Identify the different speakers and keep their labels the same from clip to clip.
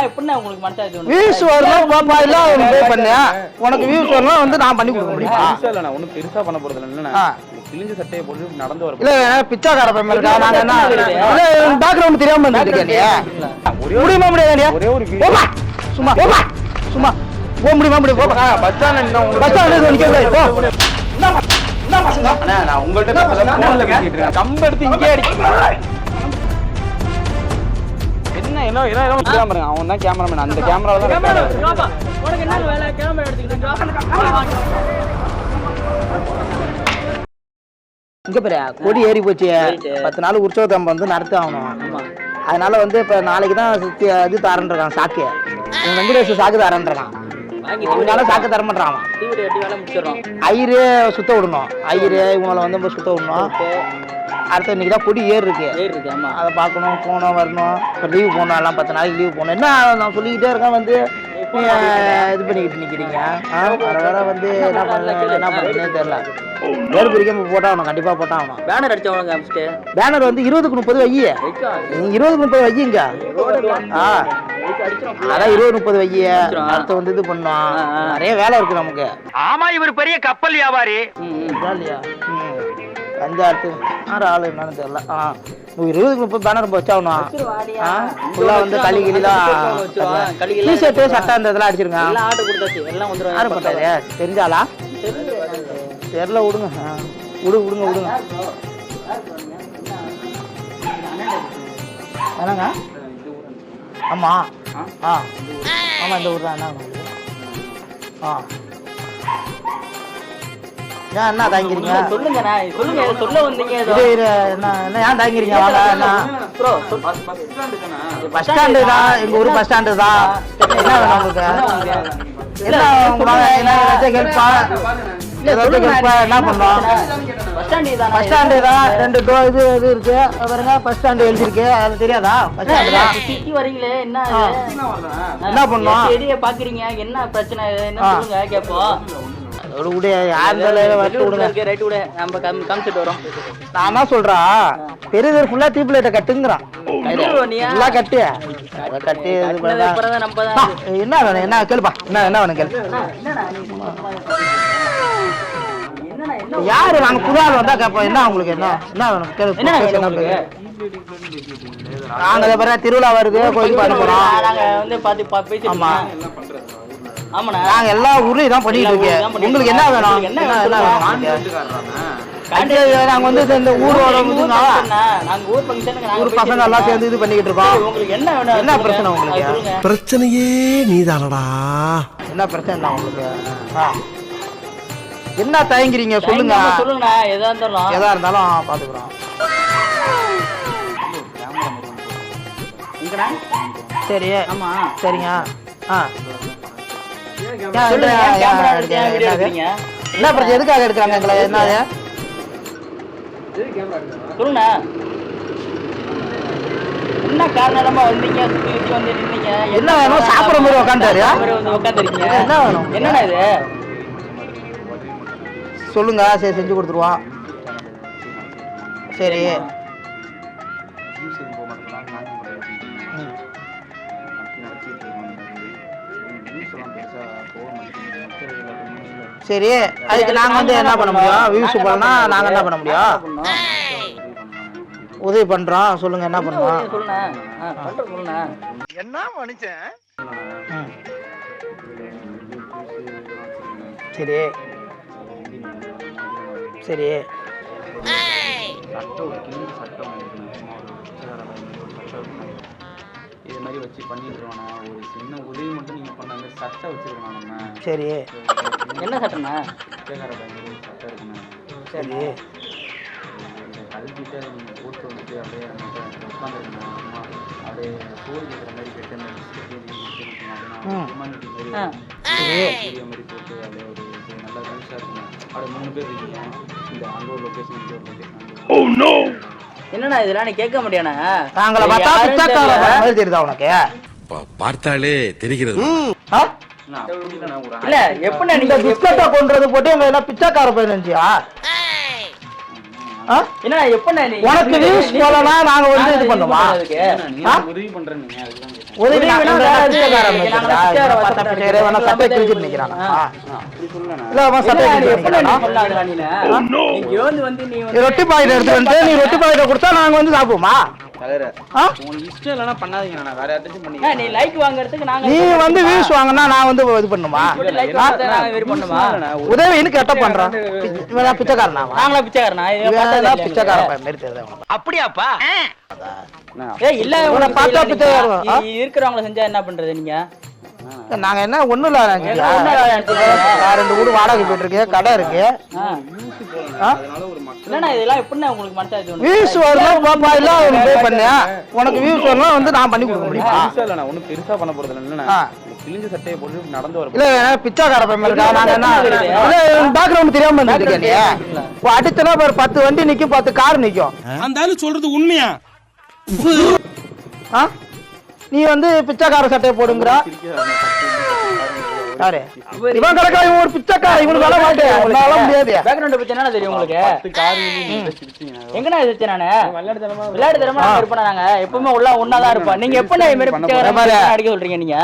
Speaker 1: இதெல்லாம் எப்படிண்ணா உங்களுக்கு மனசாட்சி தோணுது?
Speaker 2: வியூஸ் வரணும் பாப்பா இல்ல பே பண்ணு உனக்கு வியூஸ் வரணும் வந்து நான் பண்ணி கொடுக்க முடியுமா
Speaker 3: இல்ல நான் ஒண்ணும் பெருசா பண்ண போறது இல்ல
Speaker 2: ஆ.
Speaker 3: கிழிஞ்ச சட்டையை போட்டு நடந்து வர
Speaker 2: இல்ல பிச்சாக்கார பையன் இருக்கா நாங்க என்ன இல்ல பேக்ரவுண்ட் தெரியாம வந்துருக்கேன் நீ முடியுமா முடியாது
Speaker 3: ஒரே ஒரு video.
Speaker 2: போமா சும்மா போமா சும்மா போக முடியுமா முடியும் போமா
Speaker 3: பஸ் ஸ்டாண்ட்ல நின்னா உங்களுக்கு
Speaker 2: பஸ் ஸ்டாண்ட் நிக்க கூடாது போ
Speaker 3: நான் உங்கள்ட்ட பேசல, phone ல பேசிட்டு இருக்கேன். கம்பு எடுத்து இங்கே அடி என்ன என்ன என்ன என்ன கேமரா அவன் தான் கேமராமேன் அந்த கேமரால தான்.
Speaker 1: வாப்பா, உனக்கு என்ன வேலை? கேமரா எடுத்துக்கிட்டு.
Speaker 2: இங்க பாரு கொடி ஏறி போச்சு. பத்து நாள் உற்சவத்தம்ப வந்து நடத்தி ஆகணும்
Speaker 1: ஆமா.
Speaker 2: அதனால வந்து இப்ப நாளைக்கு தான் சுத்தி இது தரன்றான் சாக்கு. வெங்கடேஷ் சாக்கு தரன்றான் சாக்கு தர மாட்டான் ஐயரு சுத்த விடணும். ஐயரு இவங்களை வந்து சுத்த விடணும். அடுத்த இன்னைக்கு தான் கொடி ஏறு இருக்கு
Speaker 1: ஏறி இருக்கு ஆமா.
Speaker 2: அதை பார்க்கணும் போகணும் வரணும். இப்போ லீவு போகணும் எல்லாம் பத்து நாளைக்கு லீவு போகணும். என்ன நான் சொல்லிக்கிட்டே இருக்கேன் வந்து. இது பண்ணிக்கிட்டு நிற்கிறீங்க ஆ? வர வர வந்து என்ன பண்ண என்ன பண்ணுறதுனே தெரில வேறு பிரிக்காம போட்டா அவனும் கண்டிப்பாக போட்டா அவனும்
Speaker 1: பேனர் அடிச்சவங்க காமிச்சிட்டு
Speaker 2: பேனர் வந்து இருபதுக்கு முப்பது வையி. இருபதுக்கு முப்பது வையிங்க ஆ. அதான் இருபது முப்பது வையி. அடுத்து வந்து இது பண்ணோம். நிறைய வேலை இருக்கு நமக்கு.
Speaker 4: ஆமா இவர் பெரிய கப்பல் வியாபாரி.
Speaker 2: இல்லையா? ம். அஞ்சாறு ஆறு ஆள் என்னன்னு தெரியல. ஆ. இருபதுக்கு முப்பது பேனர் வச்சாகணும். ஆ? ஃபுல்லாக வந்து களி கிளிலாம்
Speaker 1: கிளி
Speaker 2: டிஷர்ட்டு சட்டை அந்த இதெல்லாம் அடிச்சிருங்க
Speaker 1: ஆர்டர் கொடுத்தாச்சு. எல்லாம் வந்துரும்.
Speaker 2: யார் தெரிஞ்சாலா தெரில விடுங்க. விடு விடுங்க விடுங்க. என்னங்க? ஆமா. ஆ. ஆமா இந்த ஊர் தான் என்ன? ஆ. ஏன் என்ன தாங்கிறீங்க
Speaker 1: சொல்லுங்க சொல்லுங்க சொல்ல வந்தீங்க
Speaker 2: இது என்ன என்ன ஏன் தாங்கிறீங்க வாங்க என்ன
Speaker 1: ப்ரோ
Speaker 2: பஸ் ஸ்டாண்டு தான்? எங்க ஊர் பஸ் ஸ்டாண்டு தான். என்ன வேணும் உங்களுக்கு? என்ன உங்க மகன் என்ன ஏதாச்சும் ஹெல்ப்பா ஏதாச்சும் ஹெல்ப்பா என்ன பண்ணோம்
Speaker 1: பஸ் ஸ்டாண்ட்
Speaker 2: தான்? ரெண்டு டோ இது இது இருக்கு. பாருங்க பஸ் ஸ்டாண்டு எழுதிருக்கு அது தெரியாதா? பஸ் ஸ்டாண்டு தான்.
Speaker 1: வரீங்களே என்ன.
Speaker 2: என்ன பண்ணோம்?
Speaker 1: செடியை பாக்குறீங்க? என்ன பிரச்சனை? என்ன. சொல்லுங்க கேப்போம்.
Speaker 2: விடு யார் இருந்தாலும் வட்டு விடுங்க.
Speaker 1: ரைட் விடு. நம்ம கம்- காமிச்சிட்டு வரோம்.
Speaker 2: நான் என்ன சொல்றா? பெரிய ஃபுல்லா டீப் லைட்டை கட்டுங்கிறான்? ஃபுல்லா கட்டு. கட்டி இது பண்ணா
Speaker 1: தான் நம்ம தான்.
Speaker 2: என்ன வேணும்? என்ன கேளுப்பா. என்ன என்ன வேணும் கேளு. யாரு நாங்க புது ஆள் வந்தா கேப்போம். என்ன உங்களுக்கு என்ன? என்ன வேணும்? கேளு பேசு? பேசு. நாங்க திருவிழா வருது கோயிலுக்கு பண்ண போறோம்.
Speaker 1: நாங்க வந்து பாத்து பா- பேசிட்டு
Speaker 2: ஆமா. நாங்க எல்லா ஊர்லயும் தான் பண்ணிட்டு
Speaker 1: பண்ணிட்டு
Speaker 2: உங்களுக்கு என்ன வேணும்?
Speaker 1: என்ன
Speaker 2: என்ன
Speaker 1: வேணும்?
Speaker 2: நாங்க வந்து இந்த- ஊரோட
Speaker 1: நாங்க ஊர்
Speaker 2: ஊர் பசங்க எல்லாம். சேர்ந்து இது பண்ணிக்கிட்டு இருக்கோம்.
Speaker 1: உங்களுக்கு என்ன வேணும்?
Speaker 2: என்ன
Speaker 1: சொல்லுங்க.
Speaker 2: பிரச்சனை உங்களுக்கு?
Speaker 1: சொல்லுங்க.
Speaker 4: பிரச்சனையே நீதானடா.
Speaker 2: என்ன பிரச்சனை உங்களுக்கு. என்ன தயங்குறீங்க? சொல்லுங்க.
Speaker 1: டைம் சொல்லுங்கண்ணா எதா இருந்தாலும்.
Speaker 2: எதா இருந்தாலும் பாத்துக்கிறோம்.
Speaker 1: எங்கண்ணா?
Speaker 2: சரி.
Speaker 1: ஆமா.
Speaker 2: சரிங்க. ஆ.
Speaker 1: சொல்லுங்க,
Speaker 2: என்ன-? என்ன பிரச்சனை எதுக்காக எடுக்கிறாங்க எங்களை? என்னது?
Speaker 1: சொல்லுண்ணா. என்ன காரணமா வந்தீங்க? சுத்தி சுத்தி வந்து நின்னீங்க
Speaker 2: என்ன வேணும்? சாப்பிடுற மாதிரி
Speaker 1: உட்காந்துருக்கீங்க
Speaker 2: என்ன வேணும்?
Speaker 1: என்னண்ணா இது?
Speaker 2: சொல்லுங்க சரி செஞ்சு கொடுத்துருவோம். சரி. சரி அதுக்கு நாங்க வந்து என்ன பண்ண முடியும்? வியூஸ் பண்ணா நாங்க என்ன பண்ண முடியும்? உதவி பண்றோம் சொல்லுங்க என்ன பண்ணுவோம்
Speaker 1: சொல்லுண்ணா?
Speaker 4: என்ன மனுஷன்.
Speaker 2: சரி. சரி.
Speaker 3: சட்டை இது மாதிரி வச்சு பண்ணிட்டு இருக்கோண்ணே. ஒரு சின்ன உதவி மட்டும் நீங்க பண்ணாங்க சட்டை வச்சிருக்கோம் நம்ம.
Speaker 2: சரி.
Speaker 1: என்ன சட்டண்ணா?
Speaker 3: பிச்சைக்கார பையன் ஒரு சட்டை இருக்குண்ணே.
Speaker 2: சரி.
Speaker 3: இதை கழட்டிட்டு அதை நீங்க போட்டு வந்துட்டு அப்படியே உட்காந்துருக்கணும். சும்மா அப்படியே சோறு கேட்குற மாதிரி கேட்டு. மாதிரி மாதிரி போட்டு அப்படியே ஒரு இது நல்லா ரீல்ஸாக இருக்குண்ணே அப்படியே மூணு பேர் இருக்கீங்க. இந்த அங்கே ஒரு லொக்கேஷன் இங்கே ஒரு லொக்கேஷன்
Speaker 1: என்னண்ணா இதெல்லாம் நீ கேட்க முடியாண்ணா
Speaker 2: நாங்கள பார்த்தா பிச்சாக்கார. மாதிரி தெரியுதா உனக்கு?
Speaker 4: பார்த்தாலே தெரிகிறது.
Speaker 1: இல்ல
Speaker 2: இந்த
Speaker 1: நீங்க
Speaker 2: பிஸ்கட்டை கொன்றது போட்டு எங்க என்ன பிச்சைக்கார பையன் ஆ?
Speaker 1: என்ன நீ?
Speaker 2: உனக்கு views போலனா நாங்க வந்து இது பண்ணுமா?
Speaker 3: உதவி பண்றேன் நீங்க
Speaker 2: உதவி நான் சட்டை நிக்கிறான். இல்ல, அவன் சட்டை
Speaker 1: நீ
Speaker 2: ரொட்டி பாக்கெட் எடுத்து வந்து நீ ரொட்டி பாக்கெட்டை கொடுத்தா நாங்க வந்து சாப்பிடுவோமா?
Speaker 1: நீ
Speaker 3: பண்ணிக்கிறேன்
Speaker 1: லைக் வாங்குறதுக்கு நாங்க
Speaker 2: நீ வந்து வியூஸ் வாங்கினா நான் வந்து இது பண்ணுமா? உதவின்னு கேட்ட பண்றான். பிச்சைக்காரனா
Speaker 1: நாங்களா பிச்சைக்காரனா?
Speaker 2: பிச்சைக்காரன் மாதிரி தெரியுது.
Speaker 4: அப்படியாப்பா?
Speaker 1: இல்ல உனக்கு
Speaker 2: பார்த்தா பிச்சைக்காரன்.
Speaker 1: இருக்கிறவங்கள செஞ்சா என்ன பண்றது நீங்க?
Speaker 2: நாங்க என்ன ஒண்ணும் இல்ல ரெண்டு வீடு வாடகை போயிட்டு இருக்கு கடை இருக்கு?
Speaker 1: ஆ.
Speaker 2: ஆ?
Speaker 3: அதனால ஒரு மக்கள்
Speaker 1: என்னண்ணா இதெல்லாம் எப்படிண்ணா உங்களுக்கு மனசாச்சு ஒண்ணு?
Speaker 2: வியூஸ் வரலாம் பாப்பா இல்ல பே பண்ணியா உனக்கு வியூஸ் வரலாம் வந்து நான் பண்ணி கொடுக்க முடியுமா.
Speaker 3: பெருசா இல்ல ஒன்றும் பெருசா பண்ண போறது இல்லைண்ணா
Speaker 2: ஆ.
Speaker 3: கிழிஞ்ச சட்டையை போட்டு நடந்து வர
Speaker 2: இல்ல ஏன்னா பிச்சைக்கார பையன் இருக்கா? நாங்க என்ன இல்ல பேக்ரவுண்ட் தெரியாம வந்துருக்கேன் நீ இப்போ அடிச்சனா ஒரு பத்து வண்டி நிக்கும் பத்து கார் நிக்கும்.
Speaker 4: அந்த ஆளு சொல்றது உண்மையா?
Speaker 2: ஆ? நீ வந்து பிச்சைக்கார சட்டையை போடுங்கிறா யாரு? இவன் கிடக்கா இவன் ஒரு பிச்சைக்கார இவனுக்கு வர மாட்டேன் முடியாது.
Speaker 1: என்னண்ணா தெரியும் உங்களுக்கு?
Speaker 3: பத்து கார் நீங்க சிரிச்சீங்க
Speaker 1: எங்கண்ணா இது நானு? விளையாட்டு தரமா நாங்க இருப்போம் நாங்க. எப்பவுமே உள்ள ஒன்னாதான் இருப்போம். நீங்க எப்ப இது மாதிரி பிச்சைக்கார அடிக்க சொல்றீங்க நீங்க?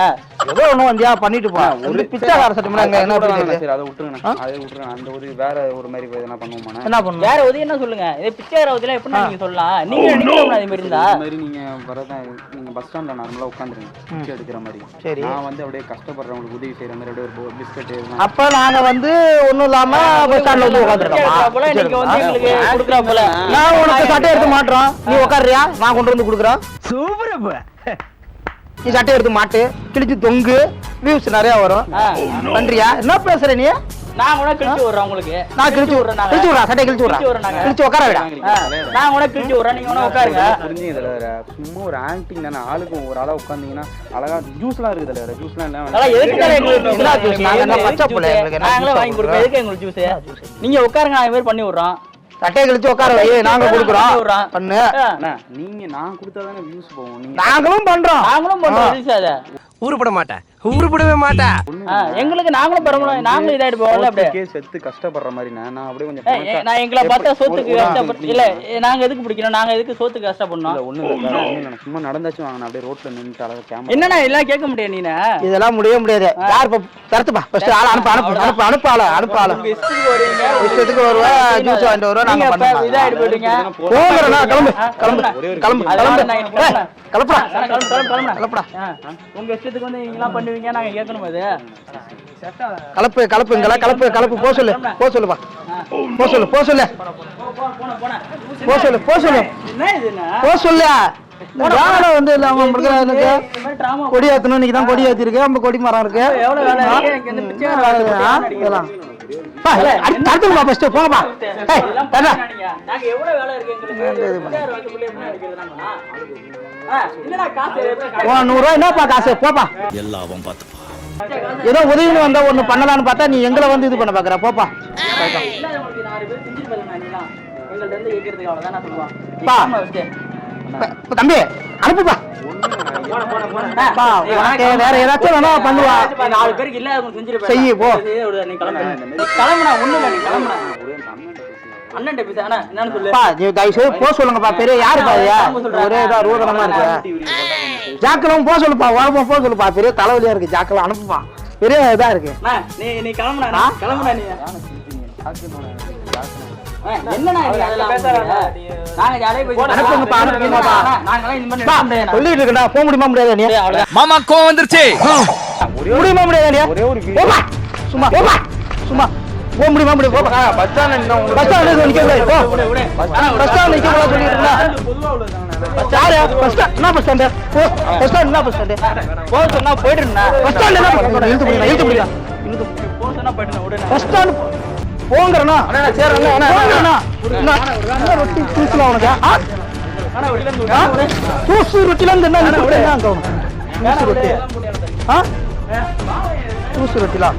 Speaker 2: ஏதோ ஒண்ணு வந்தியா பண்ணிட்டு போ. ஒரு பிச்சைக்கார சட்டை அங்க என்ன
Speaker 3: சரி அதை விட்டுருங்கண்ணா. அதை விட்டுருங்க அந்த ஒரு வேற ஒரு மாதிரி எதனா பண்ணுவோமாண்ணா?
Speaker 2: என்ன பண்ணணும்
Speaker 1: வேற உதவி என்ன சொல்லுங்க? இது பிச்சைக்கார உதவிலாம் எப்படிண்ணா நீங்க சொல்லலாம்? நீங்க நினைக்கிறோம் அது மாதிரி இருந்தா.
Speaker 3: இந்த மாதிரி நீங்க வரதான் நீங்க பஸ் ஸ்டாண்ட்ல நார்மலா உட்காந்துருங்க பிச்சை எடுக்கிற மாதிரி.
Speaker 2: சரி.
Speaker 3: நான் வந்து அப்படியே கஷ்டப்படுறவங்களுக்கு உதவி செய்யற மாதிரி அப்படியே ஒரு பிஸ்கட்
Speaker 2: அப்ப நாங்க வந்து ஒண்ணும் இல்லாம பஸ் ஸ்டாண்ட்ல வந்து உட்காந்துருக்கோமா?
Speaker 1: போல நீங்க வந்து எங்களுக்கு கொடுக்குறா போல.
Speaker 2: நான் உனக்கு சட்டை எடுத்து மாட்டுறோம் நீ உட்காருறியா? நான் கொண்டு வந்து கொடுக்குறேன். நீ சட்டை எடுத்து மாட்டு கிழிச்சு தொங்கு வியூஸ் நிறைய வரும். பண்றியா? என்ன பேசுற நீ?
Speaker 1: நான் கூட கிழிச்சு விடுறோம் உங்களுக்கு.
Speaker 2: நான் கிழிச்சு
Speaker 1: விடுறேன் நாங்க.
Speaker 2: கிழிச்சு சட்டை கிழிச்சு
Speaker 1: கிழிச்சு
Speaker 2: விடுறா.
Speaker 1: விடுறோம் நாங்க.
Speaker 2: கிழிச்சு உட்கார விடா.
Speaker 1: நான் கூட கிழிச்சு விடுறேன் நீங்க வேணா உட்காருங்க.
Speaker 3: சும்மா ஒரு ஆக்டிங் தானே. ஆளுக்கு ஒரு ஆளா உட்காந்தீங்கன்னா அழகா ஜூஸ்லாம் இருக்கு தலைவர. ஜூஸ்லாம்
Speaker 1: அதெல்லாம்
Speaker 3: எல்லாம்
Speaker 1: எதுக்கு தர எங்களுக்கு?
Speaker 2: நாங்க என்ன பச்சை புள்ள,
Speaker 1: நாங்களே வாங்கி கொடுப்போம் எதுக்கு எங்களுக்கு ஜூஸ் நீங்க உட்காருங்க அது மாதிரி பண்ணி விடுறோம்.
Speaker 2: சட்டையை கிழிச்சு உட்கார வை. நாங்க கொடுக்குறோம். பண்ணு.
Speaker 3: நீங்க நான் கொடுத்தா தானே வியூஸ் நீங்க
Speaker 2: நாங்களும் பண்றோம்.
Speaker 1: நாங்களும் பண்றோம்.
Speaker 4: உருப்பட மாட்டேன் உருப்படவே மாட்டேன்.
Speaker 1: எங்களுக்கு நாங்களும் பரவாயில்ல நாங்களும் இதாயிட்டு போவோம்ல அப்படியே.
Speaker 3: செத்து கஷ்டப்படுற மாதிரி நான் அப்படியே கொஞ்சம்
Speaker 1: நான் எங்களை பார்த்தா சோத்துக்கு கஷ்டப்பட்டு இல்ல நாங்க எதுக்கு பிடிக்கணும்? நாங்க எதுக்கு சோத்துக்கு கஷ்டப்படணும்?
Speaker 3: ஒண்ணு இல்ல சும்மா நடந்தாச்சும் வாங்க நான் அப்படியே ரோட்ல நின்னுட்டு அழகா கேமரா
Speaker 1: என்னண்ணா எல்லாம் கேட்க முடியாது நீனு?
Speaker 2: இதெல்லாம் முடிய முடியாது. யார் இப்ப தரத்துப்பா ஃபர்ஸ்ட் ஆள் அனுப்பு அனுப்பு அனுப்பு அனுப்பு ஆள அனுப்பு ஆள.
Speaker 1: இஷ்டத்துக்கு
Speaker 2: வருவா ஜூஸ் வாங்கிட்டு வருவா நாங்க பண்ணலாம்
Speaker 1: இதாயிட்டு போயிட்டீங்க.
Speaker 2: போங்கறனா கிளம்பு கிளம்பு கிளம்பு கிளம்பு. கிளம்புடா. கிளம்புடா
Speaker 1: ஆ, உங்க இஷ்டத்துக்கு வந்து நீங்களாம் பண்ணுவீங்க நாங்க கேட்கணும் அது
Speaker 2: கலப்பு கலப்புங்களா கலப்பு கலப்பு. போ சொல்லு போ சொல்லுப்பா போ. சொல்லு போ சொல்லு. போ சொல்லு போ சொல்லு. போ சொல்லு. வேலை வந்து இல்லாம இருக்கிற எனக்கு
Speaker 1: இந்த மாதிரி டிராமா
Speaker 2: கொடி ஏத்தணும் இன்னைக்கு தான் கொடி ஏத்திருக்கு. நம்ம கொடி மரம் இருக்கு. இதெல்லாம். பா, ஏய், அடி- தடுத்துடுப்பா first, போங்கப்பா. ஏய்,
Speaker 1: இதெல்லாம்
Speaker 2: என்ன?
Speaker 1: பண்ணா நீங்க. நாங்க எவ்வளவு வேலை இருக்கு எங்களுக்கு? பிச்சைக்கார வேலைக்குள்ளே எப்படி அடிக்கிறது நாங்க? ஆ, என்னடா காசு? எப்படி காசு?
Speaker 2: உன் நூறு ரூபாய் என்னப்பா காசு? போப்பா.
Speaker 4: எல்லாம் பார்த்துப்பா.
Speaker 2: ஏதோ உதவின்னு வந்தா ஒண்ணு பண்ணலாம்னு பார்த்தா நீ எங்களை வந்து இது பண்ண பாக்குற போப்பா. தம்பி அனுப்புப்பா. வேற ஏதாச்சும் வேணா பண்ணுவா.
Speaker 1: நாலு பேருக்கு போயிடலாம்.
Speaker 2: செய்யு, போ.
Speaker 1: கிளம்புனா, இல்ல, நீ கிளம்புனா.
Speaker 3: அண்ணன்
Speaker 1: பேசு, என்னன்னு சொல்லு.
Speaker 2: பா நீ தயவு செய்து போ சொல்லுங்கப்பா பெரிய யாரு பாயா ஒரே இதா ரூதனமா இருக்கு. ஜாக்கெல்லாம் போ சொல்லுப்பா உடம்பு போ சொல்லுப்பா பெரிய தலைவலியா இருக்கு. ஜாக்கெல்லாம் அனுப்புப்பா பெரிய இதா இருக்கு.
Speaker 1: அண்ணா, நீ நீ கிளம்புனா, நீ. கிளம்புனா நீ.
Speaker 4: மாமா கோவம் வந்துருச்சு.
Speaker 2: முடியுமா முடியாதா சும்மா சும்மா. போக முடியுமா? முடியும். போப்பா
Speaker 3: பஸ் ஸ்டாண்ட்
Speaker 2: பஸ் ஸ்டாண்ட் நிக்க கூடாது. போ. பஸ் ஸ்டாண்ட் நிக்க கூடாது சொல்லிட்டு இருந்தா. யாரு? பஸ் ஸ்டாண்ட் என்ன பஸ் ஸ்டாண்ட்? போ. பஸ் ஸ்டாண்ட் என்ன பஸ் ஸ்டாண்ட்?
Speaker 1: போக சொன்னா போயிடுறா
Speaker 2: பஸ் ஸ்டாண்ட் என்ன பஸ் ஸ்டாண்ட்? இழுத்து முடியல இழுத்து முடியல இழுத்து
Speaker 1: போக சொன்னா போயிடுறா விடுண்ணா.
Speaker 2: பஸ் ஸ்டாண்ட் போங்கறனா
Speaker 1: சரி, அண்ணா, அண்ணா,
Speaker 2: போங்கறனா என்ன? ரொட்டி தூசுல உனக்கு? ஆ?
Speaker 1: அண்ணா, விடுல இருந்து
Speaker 2: ஆ?
Speaker 1: விடு.
Speaker 2: தூசு ரொட்டில இருந்து என்ன நீ கொடுத்தா அங்க உனக்கு? தூசு ரொட்டி. ஆ? தூசு ரொட்டிலாம்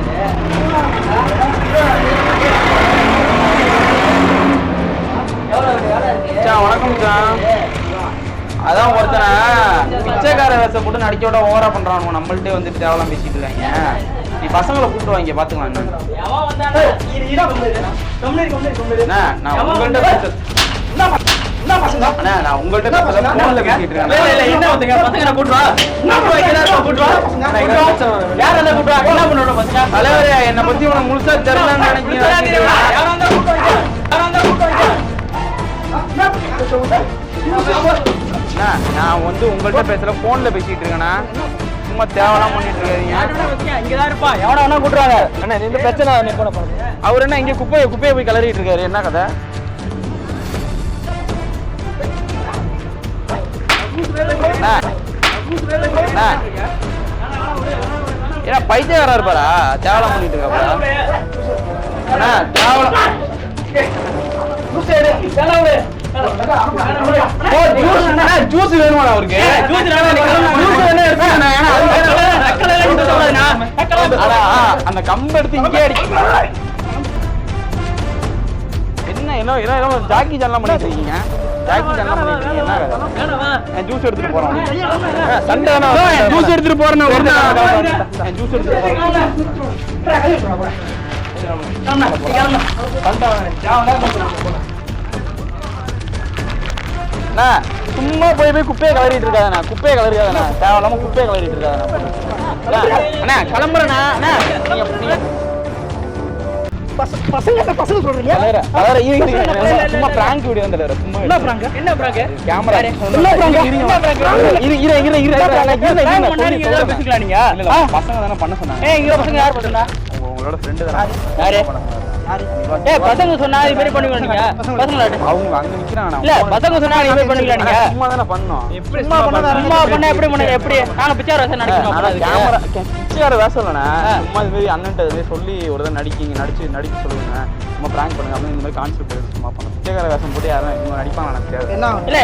Speaker 3: போட்டு நடிக்க விட ஓவரா பண்றான் நம்மள்ட்டே வந்து தேவலாம் பேசிட்டு இருக்காங்க நீ பசங்களை கூப்பிட்டு வாங்க பாத்துக்கலாம் நான்? அண்ணா, நான் இருக்கேன்
Speaker 1: என்ன
Speaker 3: பத்தி உனக்கு முழுசா தெரியலன்னு? நினைக்கிறேன் நான் வந்து உங்கள்ட்ட பேசல போன்ல பேசிட்டு இருக்கேண்ணா. சும்மா தேவலாம் பண்ணிட்டு இருக்காதீங்க.
Speaker 1: இங்கதான் இருப்பா. எவனை வேணா கூட்டுவாங்க. அண்ணா, இந்த பிரச்சனை? நீ கூட பாருங்க.
Speaker 3: அவர் என்ன இங்க குப்பையை குப்பையை போய் கலறிட்டு இருக்காரு? என்ன கதை. ஏன்னா பைத்தியக்காரா இருப்பாரா? தேவலாம் பண்ணிட்டு இருக்காப்பா அண்ணா தேவலாம். ஜூஸ் ஜூஸ் வேணுமா அவருக்கு
Speaker 1: ஜூஸ்
Speaker 3: ஜூஸ் அந்த கம்பு எடுத்து இங்கே அடி என்ன என்ன என்ன என்ன ஜாக்கி ஜான்லாம் பண்ணிட்டு இருக்கீங்க ஜாக்கி பண்ணிட்டு இருக்கீங்க என்ன ஜூஸ் எடுத்துட்டு போறேன் சண்டை ஜூஸ் எடுத்துட்டு போறேன் ஜூஸ் எடுத்துட்டு போறேன் அண்ணா, சும்மா போய் போய் குப்பையை கலரிட்டு இருக்காதண்ணா. குப்பையை கலரிக்காதண்ணா தேவையில்லாம குப்பையை கலரிட்டு இருக்காதண்ணா. அண்ணா கிளம்புறேண்ணா அண்ணா. தலைவர, தலைவர, இரு, இரு, இரு. சும்மா
Speaker 1: என்ன? என்ன. என்ன?
Speaker 3: இருங்க,
Speaker 1: என்ன prank?
Speaker 3: இரு, இரு, இரு.
Speaker 1: பேசிக்கலாம் நீங்க?
Speaker 3: பசங்க தானே பண்ண சொன்னாங்க.
Speaker 1: ஏய், இங்க பசங்க யார் பசங்க?
Speaker 3: உங்க- உங்களோட ஃப்ரெண்டு தானே.
Speaker 1: யாரு? ஏய், பசங்க சொன்னா இது மாதிரி பண்ணுவீங்களா நீங்க? பசங்களாட்டு.
Speaker 3: அவங்க அங்க நிக்கிறாங்க
Speaker 1: இல்ல, பசங்க சொன்னா இது மாதிரி பண்ணுவீங்களா நீங்க?
Speaker 3: சும்மா தானே பண்ணோம்
Speaker 1: சும்மா பண்ணா சும்மா பண்ணா எப்படி பண்ணுங்க? எப்படி? நாங்க பிச்சைக்கார வேஷம் நடிக்கணுமா?
Speaker 3: கேமரா வேஷம் இல்லைண்ணே சும்மா இது மாதிரி அண்ணன்ட்ட சொல்லி ஒரு தடவை நடிக்கிங்க நடிச்சு நடிக்க சொல்லுங்க சும்மா ப்ராங்க் பண்ணுங்க அப்படின்னு இந்த மாதிரி கான்செப்ட் சும்மா பண்ண பிச்சைக்கார வேஷம் போட்டு யாரும் இவங்க நடிப்பாங்க எனக்கு தெரியாது
Speaker 1: இல்ல,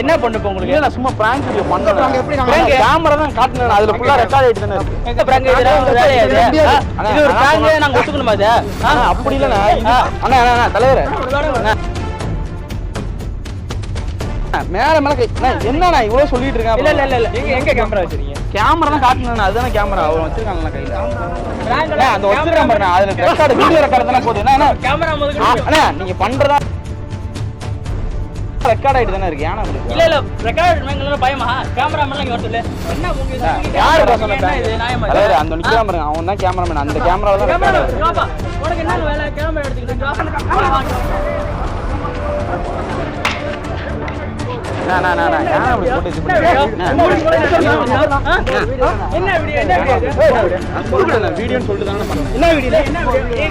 Speaker 1: என்ன பண்ணு இப்ப உங்களுக்கு?
Speaker 3: இல்ல நான் சும்மா பிராங்க் வீடியோ
Speaker 1: prank?
Speaker 3: கேமரா தான் காட்டுனேன் அதுல ஃபுல்லா ரெக்கார்ட் ஆயிட்டு தானே இருக்கு
Speaker 1: எங்க இது? ஒரு
Speaker 3: சொல்றேன்.
Speaker 1: நாங்க ஒத்துக்கணுமா?
Speaker 3: அண்ணா, அப்படி இல்லண்ணா அண்ணா அண்ணா, தலைவரே மேல மேல என்னண்ணா இவ்வளவு சொல்லிட்டு இருக்கேன்?
Speaker 1: இல்ல, இல்ல, இல்ல, இல்ல. எங்க- எங்க camera வச்சிருக்கீங்க?
Speaker 3: கேமரா தான் காட்டுனேன் அதுதானே கேமரா அவர் வச்சிருக்காங்களா கையில அந்த வச்சிருக்கேன் பாருண்ணா. அதுல ரெக்கார்டு வீடியோ ரெக்கார்டு தானே போகுது என்ன, ஆ,
Speaker 1: முதல்ல
Speaker 3: அண்ணா நீங்க பண்றதா? ரெக்கார்ட் ஆயிட்டு தானே இருக்கு. ஏன்னா உங்களுக்கு
Speaker 1: இல்ல இல்ல. ரெக்கார்ட் மேங்கல பயமா? கேமராமேன் இங்க வரல என்ன உங்க இது? நீங்க
Speaker 3: யாரு பசங்க
Speaker 1: இது நியாயமா?
Speaker 3: அந்த நிக்கிறான் பாருங்க. அவன் தான் கேமராமேன் அந்த கேமரால தான்
Speaker 1: கேமரா. உனக்கு என்ன வேலை? கேமரா எடுத்துக்கிட்டு
Speaker 3: அண்ணா, அண்ணா, அண்ணா, ஏன் அப்படி போட்டு இது
Speaker 1: என்ன வீடியோ? என்ன வீடியோ?
Speaker 3: நான் வீடியோன்னு சொல்லிட்டு தானே பண்ணேன்
Speaker 1: என்ன வீடியோ என்ன வீடியோ